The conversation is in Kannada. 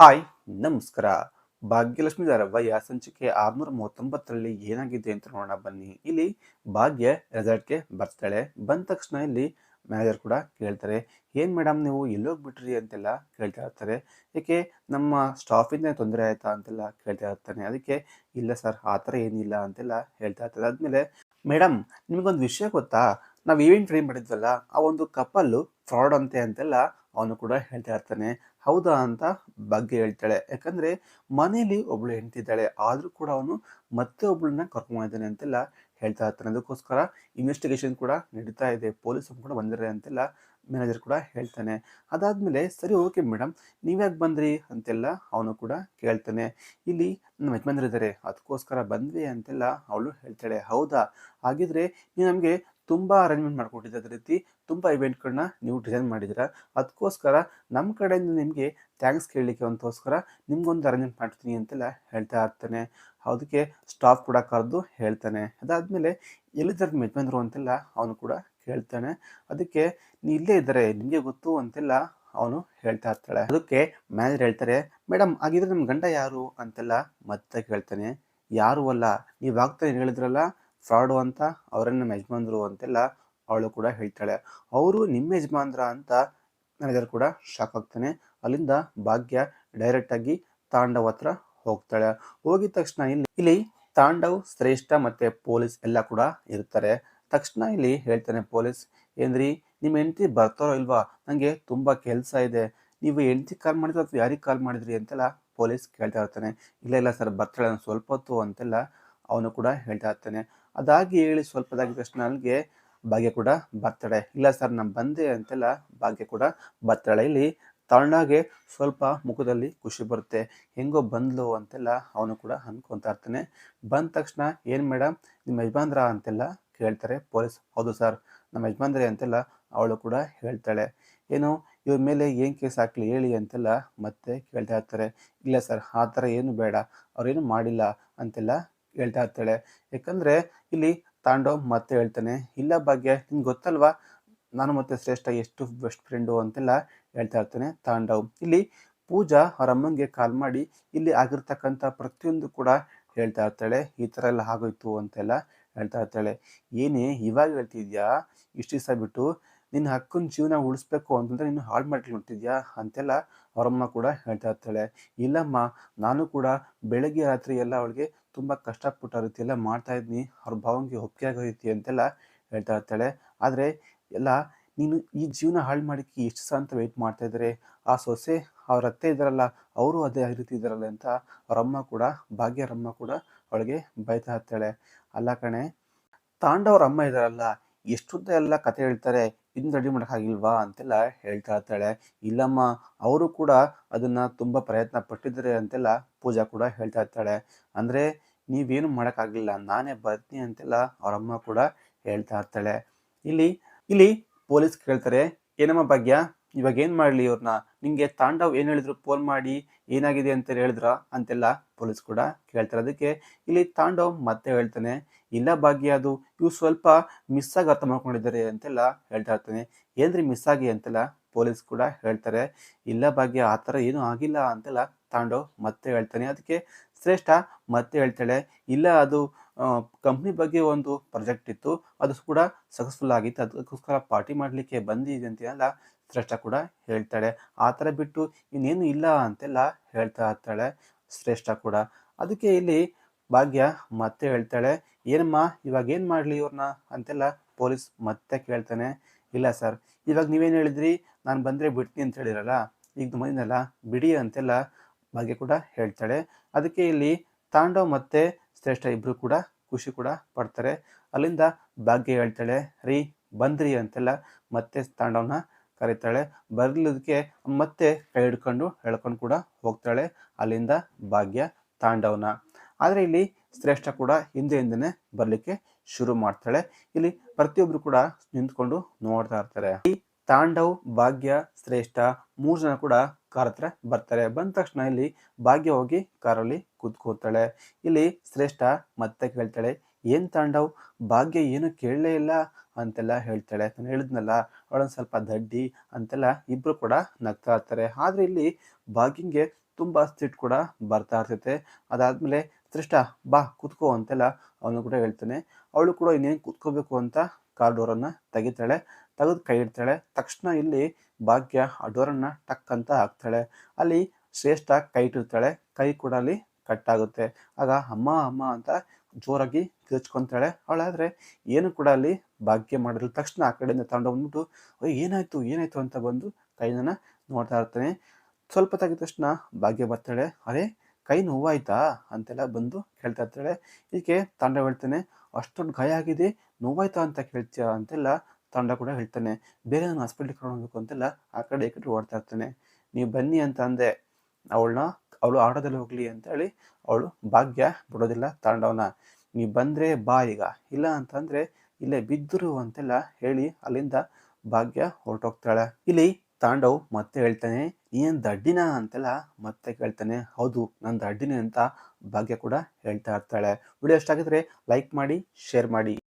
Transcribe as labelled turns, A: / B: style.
A: ಹಾಯ್, ನಮಸ್ಕಾರ. ಭಾಗ್ಯಲಕ್ಷ್ಮಿ ಧಾರಾವಾಹಿಯ ಸಂಚಿಕೆ ಆರ್ನೂರ ಮೂವತ್ತೊಂಬತ್ತರಲ್ಲಿ ಏನಾಗಿದೆ ಅಂತ ನೋಡೋಣ ಬನ್ನಿ. ಇಲ್ಲಿ ಭಾಗ್ಯ ರೆಸಾರ್ಟ್ಗೆ ಬರ್ತಾಳೆ. ಬಂದ ತಕ್ಷಣ ಇಲ್ಲಿ ಮ್ಯಾನೇಜರ್ ಕೂಡ ಕೇಳ್ತಾರೆ, ಏನು ಮೇಡಮ್ ನೀವು ಎಲ್ಲೋಗ್ಬಿಟ್ರಿ? ಅಂತೆಲ್ಲ ಕೇಳ್ತಾ ಇರ್ತಾರೆ. ಏಕೆ, ನಮ್ಮ ಸ್ಟಾಫಿಂದ ತೊಂದರೆ ಆಯ್ತಾ ಅಂತೆಲ್ಲ ಕೇಳ್ತಾ ಇರ್ತಾನೆ. ಅದಕ್ಕೆ, ಇಲ್ಲ ಸರ್, ಆ ಥರ ಏನಿಲ್ಲ ಅಂತೆಲ್ಲ ಹೇಳ್ತಾ ಇರ್ತಾರೆ ಆದಮೇಲೆ ಮೇಡಮ್ ನಿಮಗೊಂದು ವಿಷಯ ಗೊತ್ತಾ? ನಾವು ಈವೆಂಟ್ ಫ್ರೇಮ್ ಮಾಡಿದ್ವಲ್ಲ, ಆ ಒಂದು ಕಪ್ಪಲ್ಲು ಫ್ರಾಡ್ ಅಂತೆ ಅಂತೆಲ್ಲ ಅವನು ಕೂಡ ಹೇಳ್ತಾ ಇರ್ತಾನೆ. ಹೌದಾ ಅಂತ ಬಗ್ಗೆ ಹೇಳ್ತಾಳೆ. ಯಾಕಂದ್ರೆ ಮನೇಲಿ ಒಬ್ಳು ಹೆಂಡ್ತಿದ್ದಾಳೆ, ಆದ್ರೂ ಕೂಡ ಅವನು ಮತ್ತೆ ಒಬ್ಳನ್ನ ಕರ್ಕೊಂಬಂದಿದ್ದಾನೆ ಅಂತೆಲ್ಲ ಹೇಳ್ತಾ ಇರ್ತಾನೆ. ಅದಕ್ಕೋಸ್ಕರ ಇನ್ವೆಸ್ಟಿಗೇಷನ್ ಕೂಡ ನಡೀತಾ ಇದೆ. ಪೊಲೀಸ್ ಕೂಡ ಬಂದಿದ್ದಾರೆ ಅಂತೆಲ್ಲ ಮ್ಯಾನೇಜರ್ ಕೂಡ ಹೇಳ್ತಾನೆ. ಅದಾದ್ಮೇಲೆ, ಸರಿ ಓಕೆ ಮೇಡಮ್ ನೀವ್ಯಾಕೆ ಬಂದ್ರಿ? ಅಂತೆಲ್ಲ ಅವನು ಕೂಡ ಕೇಳ್ತಾನೆ. ಇಲ್ಲಿ ನಮ್ಮ ಯಜಮಾನ್ರಿದ್ದಾರೆ. ಅದಕ್ಕೋಸ್ಕರ ಬಂದ್ವಿ ಅಂತೆಲ್ಲ ಅವಳು ಹೇಳ್ತಾಳೆ. ಹೌದಾ? ಹಾಗಿದ್ರೆ ನೀವು ನಮಗೆ ತುಂಬ ಅರೇಂಜ್ಮೆಂಟ್ ಮಾಡಿಕೊಟ್ಟಿದ್ದೆ ಅದೇ ರೀತಿ ತುಂಬ ಇವೆಂಟ್ಗಳನ್ನ ನೀವು ಡಿಸೈನ್ ಮಾಡಿದ್ದೀರಾ. ಅದಕ್ಕೋಸ್ಕರ ನಮ್ಮ ಕಡೆಯಿಂದ ನಿಮಗೆ ಥ್ಯಾಂಕ್ಸ್ ಕೇಳಲಿಕ್ಕೆ ಅಂತೋಸ್ಕರ ನಿಮಗೊಂದು ಅರೇಂಜ್ಮೆಂಟ್ ಮಾಡ್ತೀನಿ ಅಂತೆಲ್ಲ ಹೇಳ್ತಾ ಇರ್ತಾನೆ. ಅದಕ್ಕೆ ಸ್ಟಾಫ್ ಕೂಡ ಕರೆದು ಹೇಳ್ತಾನೆ. ಅದಾದಮೇಲೆ ಎಲ್ಲಿದ್ದಾರೆ ಯಜಮಾನ್ರು ಅಂತೆಲ್ಲ ಅವನು ಕೂಡ ಕೇಳ್ತಾನೆ. ಅದಕ್ಕೆ ನೀ ಇಲ್ಲೇ ಇದ್ದಾರೆ ನಿಮಗೆ ಗೊತ್ತು ಅಂತೆಲ್ಲ ಅವನು ಹೇಳ್ತಾ ಇರ್ತಾಳೆ. ಅದಕ್ಕೆ ಮ್ಯಾನೇಜರ್ ಹೇಳ್ತಾರೆ ಮೇಡಮ್ ಆಗಿದ್ರೆ ನಮ್ಮ ಗಂಡ ಯಾರು? ಅಂತೆಲ್ಲ ಮತ್ತೆ ಕೇಳ್ತಾನೆ. ಯಾರು ಅಲ್ಲ, ನೀವು ಆಗ್ತಾನೆ ಹೇಳಿದ್ರಲ್ಲ ಫ್ರಾಡು ಅಂತ ಅವರನ್ನು ನಮ್ಮ ಯಜಮಾನ್ರು ಅಂತೆಲ್ಲ ಅವಳು ಕೂಡ ಹೇಳ್ತಾಳೆ. ಅವರು ನಿಮ್ಮ ಯಜಮಾನ್ರ ಅಂತ ಮ್ಯಾನೇಜರ್ ಕೂಡ ಶಾಕ್ ಆಗ್ತಾನೆ. ಅಲ್ಲಿಂದ ಭಾಗ್ಯ ಡೈರೆಕ್ಟ್ ಆಗಿ ತಾಂಡವ್ ಹತ್ರ ಹೋಗ್ತಾಳೆ. ಹೋಗಿದ ತಕ್ಷಣ ಇಲ್ಲಿ ಇಲ್ಲಿ ತಾಂಡವ್, ಶ್ರೇಷ್ಠ ಮತ್ತೆ ಪೊಲೀಸ್ ಎಲ್ಲ ಕೂಡ ಇರ್ತಾರೆ. ತಕ್ಷಣ ಇಲ್ಲಿ ಹೇಳ್ತಾನೆ ಪೊಲೀಸ್, ಏನ್ರಿ, ನಿಮ್ಮ ಹೆಂಡತಿ ಬರ್ತಾರೋ ಇಲ್ವಾ? ನನಗೆ ತುಂಬಾ ಕೆಲಸ ಇದೆ. ನೀವು ಹೆಂಡತಿ ಕಾಲ್ ಮಾಡಿದ್ರು ಅಥವಾ ಯಾರಿಗೆ ಕಾಲ್ ಮಾಡಿದ್ರಿ? ಅಂತೆಲ್ಲ ಪೊಲೀಸ್ ಕೇಳ್ತಾ ಇರ್ತಾನೆ. ಇಲ್ಲ ಇಲ್ಲ ಸರ್, ಬರ್ತಾಳೆ ಸ್ವಲ್ಪ ಹೊತ್ತು ಅಂತೆಲ್ಲ ಅವನು ಕೂಡ ಹೇಳ್ತಾ ಇರ್ತಾನೆ. ಅದಾಗಿ ಹೇಳಿ ಸ್ವಲ್ಪದಾಗಿ ತಕ್ಷಣ ಅಲ್ಲಿಗೆ ಭಾಗ್ಯ ಕೂಡ ಬರ್ತಾಳೆ ಇಲ್ಲ ಸರ್, ನಾನು ಬಂದೆ ಅಂತೆಲ್ಲ ಭಾಗ್ಯ ಕೂಡ ಬರ್ತಾಳೆ. ಇಲ್ಲಿ ತಣ್ಣಾಗೆ ಸ್ವಲ್ಪ ಮುಖದಲ್ಲಿ ಖುಷಿ ಬರುತ್ತೆ. ಹೆಂಗೋ ಬಂದ್ಲು ಅಂತೆಲ್ಲ ಅವನು ಕೂಡ ಅನ್ಕೊಂತಾ ಇರ್ತಾನೆ. ಬಂದ ತಕ್ಷಣ ಏನು ಮೇಡಮ್ ನಿಮ್ಮ ಯಜಮಾನ್ರ ಅಂತೆಲ್ಲ ಕೇಳ್ತಾರೆ ಪೊಲೀಸ್. ಹೌದು ಸರ್, ನಮ್ಮ ಯಜಮಾನ್ರೆ ಅಂತೆಲ್ಲ ಅವಳು ಕೂಡ ಹೇಳ್ತಾಳೆ. ಏನು, ಇವ್ರ ಮೇಲೆ ಏನು ಕೇಸ್ ಹಾಕ್ಲಿ ಹೇಳಿ ಅಂತೆಲ್ಲ ಮತ್ತೆ ಕೇಳ್ತಾ ಇರ್ತಾರೆ. ಇಲ್ಲ ಸರ್, ಆ ಥರ ಏನು ಬೇಡ, ಅವ್ರೇನು ಮಾಡಿಲ್ಲ ಅಂತೆಲ್ಲ ಹೇಳ್ತಾ ಇರ್ತಾಳೆ. ಯಾಕಂದ್ರೆ ಇಲ್ಲಿ ತಾಂಡವ್ ಮತ್ತೆ ಹೇಳ್ತಾನೆ, ಇಲ್ಲ ಭಾಗ್ಯ ನಿಮ್ಗೆ ಗೊತ್ತಲ್ವಾ? ನಾನು ಮತ್ತೆ ಶ್ರೇಷ್ಠ ಎಷ್ಟು ಬೆಸ್ಟ್ ಫ್ರೆಂಡು ಅಂತೆಲ್ಲ ಹೇಳ್ತಾ ಇರ್ತಾನೆ ತಾಂಡವ್. ಇಲ್ಲಿ ಪೂಜಾ ಅವ್ರ ಅಮ್ಮಂಗೆ ಕಾಲ್ ಮಾಡಿ ಇಲ್ಲಿ ಆಗಿರ್ತಕ್ಕಂಥ ಪ್ರತಿಯೊಂದು ಕೂಡ ಹೇಳ್ತಾ ಇರ್ತಾಳೆ. ಈ ಥರ ಎಲ್ಲ ಆಗೋಯ್ತು ಅಂತೆಲ್ಲ ಹೇಳ್ತಾ ಇರ್ತಾಳೆ. ಏನೇ, ಇವಾಗ ಹೇಳ್ತಿದ್ಯಾ? ಇಷ್ಟು ದಿವಸ ಬಿಟ್ಟು ನಿನ್ನ ಹಕ್ಕನ ಜೀವನ ಉಳಿಸ್ಬೇಕು ಅಂತಂದ್ರೆ ನೀನು ಹಾಳು ಮಾಡ್ಲಿಕ್ಕೆ ಹೊಂಟಿದ್ಯಾ? ಅಂತೆಲ್ಲ ಅವರಮ್ಮ ಕೂಡ ಹೇಳ್ತಾ ಇರ್ತಾಳೆ. ಇಲ್ಲಮ್ಮ, ನಾನು ಕೂಡ ಬೆಳಗ್ಗೆ ರಾತ್ರಿ ಎಲ್ಲ ಅವಳಿಗೆ ತುಂಬ ಕಷ್ಟಪಟ್ಟು ರೀತಿಯೆಲ್ಲ ಮಾಡ್ತಾ ಇದ್ನಿ. ಅವ್ರ ಭಾವಂಗೆ ಒಪ್ಪಿಗೆ ಆಗೋ ರೀತಿ ಅಂತೆಲ್ಲ ಹೇಳ್ತಾ ಇರ್ತಾಳೆ. ಆದರೆ ಎಲ್ಲ, ನೀನು ಈ ಜೀವನ ಹಾಳು ಮಾಡಿಕ್ಕೆ ಎಷ್ಟು ಸಹ ಅಂತ ವೆಯ್ಟ್ ಮಾಡ್ತಾ ಇದ್ದಾರೆ? ಆ ಸೊಸೆ, ಅವ್ರ ಅತ್ತೆ ಇದ್ದಾರಲ್ಲ, ಅವರು ಅದೇ ರೀತಿ ಇದ್ದಾರಲ್ಲ ಅಂತ ಅವರಮ್ಮ ಕೂಡ ಭಾಗ್ಯರಮ್ಮ ಕೂಡ ಅವಳಿಗೆ ಬೈತಾ ಇರ್ತಾಳೆ. ಅಲ್ಲ ಕಣೆ, ತಾಂಡವ್ರ ಅಮ್ಮ ಇದ್ದಾರಲ್ಲ ಎಷ್ಟುದ್ದ ಎಲ್ಲ ಕತೆ ಹೇಳ್ತಾರೆ. ಇದನ್ನ ರೆಡಿ ಮಾಡೋಕ್ಕಾಗಿಲ್ವಾ ಅಂತೆಲ್ಲ ಹೇಳ್ತಾ ಇರ್ತಾಳೆ. ಇಲ್ಲಮ್ಮ, ಅವರು ಕೂಡ ಅದನ್ನ ತುಂಬಾ ಪ್ರಯತ್ನ ಪಟ್ಟಿದ್ದಾರೆ ಅಂತೆಲ್ಲ ಪೂಜಾ ಕೂಡ ಹೇಳ್ತಾ ಇರ್ತಾಳೆ. ಅಂದ್ರೆ ನೀವೇನು ಮಾಡೋಕ್ಕಾಗಲಿಲ್ಲ ನಾನೇ ಬರ್ತೀನಿ ಅಂತೆಲ್ಲ ಅವರಮ್ಮ ಕೂಡ ಹೇಳ್ತಾ ಇರ್ತಾಳೆ. ಇಲ್ಲಿ ಇಲ್ಲಿ ಪೊಲೀಸ್ ಕೇಳ್ತಾರೆ, ಏನಮ್ಮ ಭಾಗ್ಯ? ಇವಾಗ ಏನ್ ಮಾಡ್ಲಿ ಇವ್ರನ್ನ ನಿಮಗೆ ತಾಂಡವ್ ಏನು ಹೇಳಿದ್ರು? ಫೋನ್ ಮಾಡಿ ಏನಾಗಿದೆ ಅಂತ ಹೇಳಿದ್ರ? ಅಂತೆಲ್ಲ ಪೊಲೀಸ್ ಕೂಡ ಕೇಳ್ತಾರೆ. ಅದಕ್ಕೆ ಇಲ್ಲಿ ತಾಂಡವ್ ಮತ್ತೆ ಹೇಳ್ತಾನೆ, ಇಲ್ಲ ಭಾಗ್ಯ, ಅದು ಇವು ಸ್ವಲ್ಪ ಮಿಸ್ ಆಗಿ ಅರ್ಥ ಮಾಡ್ಕೊಂಡಿದ್ದಾರೆ ಅಂತೆಲ್ಲ ಹೇಳ್ತಾ ಇರ್ತಾನೆ. ಏನ್ರಿ ಮಿಸ್ ಆಗಿ ಅಂತೆಲ್ಲ ಪೊಲೀಸ್ ಕೂಡ ಹೇಳ್ತಾರೆ. ಇಲ್ಲ ಭಾಗ್ಯ, ಆ ಥರ ಏನೂ ಆಗಿಲ್ಲ ಅಂತೆಲ್ಲ ತಾಂಡವ್ ಮತ್ತೆ ಹೇಳ್ತಾನೆ. ಅದಕ್ಕೆ ಶ್ರೇಷ್ಠ ಮತ್ತೆ ಹೇಳ್ತಾಳೆ, ಇಲ್ಲ ಅದು ಕಂಪ್ನಿ ಬಗ್ಗೆ ಒಂದು ಪ್ರಾಜೆಕ್ಟ್ ಇತ್ತು, ಅದು ಕೂಡ ಸಕ್ಸಸ್ಫುಲ್ ಆಗಿತ್ತು, ಅದಕ್ಕೋಸ್ಕರ ಪಾರ್ಟಿ ಮಾಡಲಿಕ್ಕೆ ಬಂದಿದೆ ಅಂತೆಲ್ಲ ಶ್ರೇಷ್ಠ ಕೂಡ ಹೇಳ್ತಾಳೆ. ಆ ಥರ ಬಿಟ್ಟು ಇನ್ನೇನು ಇಲ್ಲ ಅಂತೆಲ್ಲ ಹೇಳ್ತಾ ಇರ್ತಾಳೆ ಶ್ರೇಷ್ಠ ಕೂಡ. ಅದಕ್ಕೆ ಇಲ್ಲಿ ಭಾಗ್ಯ ಮತ್ತೆ ಹೇಳ್ತಾಳೆ, ಏನಮ್ಮ, ಇವಾಗ ಏನು ಮಾಡಲಿ ಇವ್ರನ್ನ ಅಂತೆಲ್ಲ ಪೊಲೀಸ್ ಮತ್ತೆ ಕೇಳ್ತಾನೆ, ಇಲ್ಲ ಸರ್, ಇವಾಗ ನೀವೇನು ಹೇಳಿದ್ರಿ? ನಾನು ಬಂದರೆ ಬಿಡ್ತೀನಿ ಅಂತ ಹೇಳಿರಲ್ಲ, ಈಗ ಮನೆಯಲ್ಲ ಬಿಡಿ ಅಂತೆಲ್ಲ ಭಾಗ್ಯ ಕೂಡ ಹೇಳ್ತಾಳೆ. ಅದಕ್ಕೆ ಇಲ್ಲಿ ತಾಂಡವ್ ಮತ್ತೆ ಶ್ರೇಷ್ಠ ಇಬ್ಬರು ಕೂಡ ಖುಷಿ ಕೂಡ ಪಡ್ತಾರೆ. ಅಲ್ಲಿಂದ ಭಾಗ್ಯ ಹೇಳ್ತಾಳೆ, ರೀ, ಬಂದ್ರಿ ಅಂತೆಲ್ಲ ಮತ್ತೆ ತಾಂಡವ್ನ ಕರೀತಾಳೆ. ಬರ್ಲಿದ್ದಕ್ಕೆ ಮತ್ತೆ ಕೈ ಹಿಡ್ಕೊಂಡು ಹೇಳ್ಕೊಂಡು ಕೂಡ ಹೋಗ್ತಾಳೆ. ಅಲ್ಲಿಂದ ಭಾಗ್ಯ ತಾಂಡವನ. ಆದರೆ ಇಲ್ಲಿ ಶ್ರೇಷ್ಠ ಕೂಡ ಹಿಂದೆ ಹಿಂದೆ ಬರಲಿಕ್ಕೆ ಶುರು ಮಾಡ್ತಾಳೆ. ಇಲ್ಲಿ ಪ್ರತಿಯೊಬ್ರು ಕೂಡ ನಿಂತ್ಕೊಂಡು ನೋಡ್ತಾ ಇರ್ತಾರೆ. ಈ ತಾಂಡವ್, ಭಾಗ್ಯ, ಶ್ರೇಷ್ಠ ಮೂರು ಜನ ಕೂಡ ಕಾರ್ ಹತ್ರ ಬರ್ತಾರೆ. ಬಂದ ತಕ್ಷಣ ಇಲ್ಲಿ ಭಾಗ್ಯ ಹೋಗಿ ಕಾರಲ್ಲಿ ಕೂತ್ಕೋತಾಳೆ. ಇಲ್ಲಿ ಶ್ರೇಷ್ಠ ಮತ್ತೆ ಕೇಳ್ತಾಳೆ. ಏನ್ ತಾಂಡವ್? ಭಾಗ್ಯ ಏನು ಕೇಳಲೇ ಇಲ್ಲ ಅಂತೆಲ್ಲ ಹೇಳ್ತಾಳೆ. ನಾನು ಹೇಳಿದ್ನಲ್ಲ ಅವಳೊಂದು ಸ್ವಲ್ಪ ದಡ್ಡಿ ಅಂತೆಲ್ಲ ಇಬ್ರು ಕೂಡ ನಗ್ತಾ ಇರ್ತಾರೆ. ಆದ್ರೆ ಇಲ್ಲಿ ಭಾಗ್ಯಂಗೆ ತುಂಬ ಸಿಟ್ಟು ಕೂಡ ಬರ್ತಾ ಇರ್ತೈತೆ. ಅದಾದಮೇಲೆ ತ್ರಿಷ್ಟ, ಬಾ ಕೂತ್ಕೋ ಅಂತೆಲ್ಲ ಅವನು ಕೂಡ ಹೇಳ್ತಾನೆ. ಅವಳು ಕೂಡ ಇನ್ನೇನು ಕೂತ್ಕೋಬೇಕು ಅಂತ ಕಾರ್ ಡೋರನ್ನು ತೆಗಿತಾಳೆ, ತೆಗೆದು ಕೈ ಇಡ್ತಾಳೆ. ತಕ್ಷಣ ಇಲ್ಲಿ ಭಾಗ್ಯ ಆ ಡೋರನ್ನು ಟಕ್ ಅಂತ ಹಾಕ್ತಾಳೆ. ಅಲ್ಲಿ ಶ್ರೇಷ್ಠ ಕೈ ಇಟ್ಟಿರ್ತಾಳೆ. ಕೈ ಕೂಡ ಅಲ್ಲಿ ಕಟ್ಟಾಗುತ್ತೆ ಆಗ ಅಮ್ಮ ಅಮ್ಮ ಅಂತ ಜೋರಾಗಿ ಕಿರ್ಚ್ಕೊಂತಾಳೆ. ಅವಳಾದ್ರೆ ಏನು ಕೂಡ ಅಲ್ಲಿ ಭಾಗ್ಯ ಮಾಡಿದ ತಕ್ಷಣ ಆ ಕಡೆಯಿಂದ ತಗೊಂಡು ಬಂದ್ಬಿಟ್ಟು "ಓಯ್, ಏನಾಯ್ತು ಏನಾಯ್ತು? ಅಂತ ಬಂದು ಕೈನ ನೋಡ್ತಾ ಇರ್ತಾನೆ. ಸ್ವಲ್ಪ ತೆಗಿದ ತಕ್ಷಣ ಭಾಗ್ಯ ಬರ್ತಾಳೆ. ಅರೆ ಕೈ ನೋವಾಯ್ತಾ? ಅಂತೆಲ್ಲ ಬಂದು ಕೇಳ್ತಾ ಇರ್ತಾಳೆ. ಇದಕ್ಕೆ ತಾಂಡ ಹೇಳ್ತಾನೆ ಅಷ್ಟೊಂದು ಗಾಯ ಆಗಿದೆ ನೋವಾಯ್ತಾ ಅಂತ ಕೇಳ್ತೀಯ? ಅಂತೆಲ್ಲ ತಾಂಡ ಕೂಡ ಹೇಳ್ತಾನೆ. ಬೇರೆ ನಾನು ಹಾಸ್ಪಿಟ್ಲಿಗೆ ಕರ್ಕೊಂಡು ಹೋಗ್ಬೇಕು ಅಂತೆಲ್ಲ ಆ ಕಡೆ ಈ ಕಡೆ ಓಡ್ತಾ ಇರ್ತಾನೆ. ನೀವು ಬನ್ನಿ ಅಂತ ಅಂದೆ ಅವಳನ್ನ ಅವಳು ಆಟೋದಲ್ಲಿ ಹೋಗ್ಲಿ ಅಂತ ಹೇಳಿ ಅವಳು, ಭಾಗ್ಯ, ಬಿಡೋದಿಲ್ಲ, ತಾಂಡವನ. ನೀ ಬಂದ್ರೆ ಬಾ ಈಗ. ಇಲ್ಲ ಅಂತಂದ್ರೆ ಇಲ್ಲೇ ಬಿದ್ದರು ಅಂತೆಲ್ಲ ಹೇಳಿ ಅಲ್ಲಿಂದ ಭಾಗ್ಯ ಹೊರಟೋಗ್ತಾಳೆ. ಇಲ್ಲಿ ತಾಂಡವ್ ಮತ್ತೆ ಹೇಳ್ತಾನೆ ನೀನ್ ದಡ್ಡಿನ? ಅಂತೆಲ್ಲ ಮತ್ತೆ ಕೇಳ್ತಾನೆ. ಹೌದು, ನಾನು ದಡ್ಡಿನ ಅಂತ ಭಾಗ್ಯ ಕೂಡ ಹೇಳ್ತಾ ಇರ್ತಾಳೆ. ವಿಡಿಯೋ ಇಷ್ಟ ಆಗಿದ್ರೆ ಲೈಕ್ ಮಾಡಿ, ಶೇರ್ ಮಾಡಿ.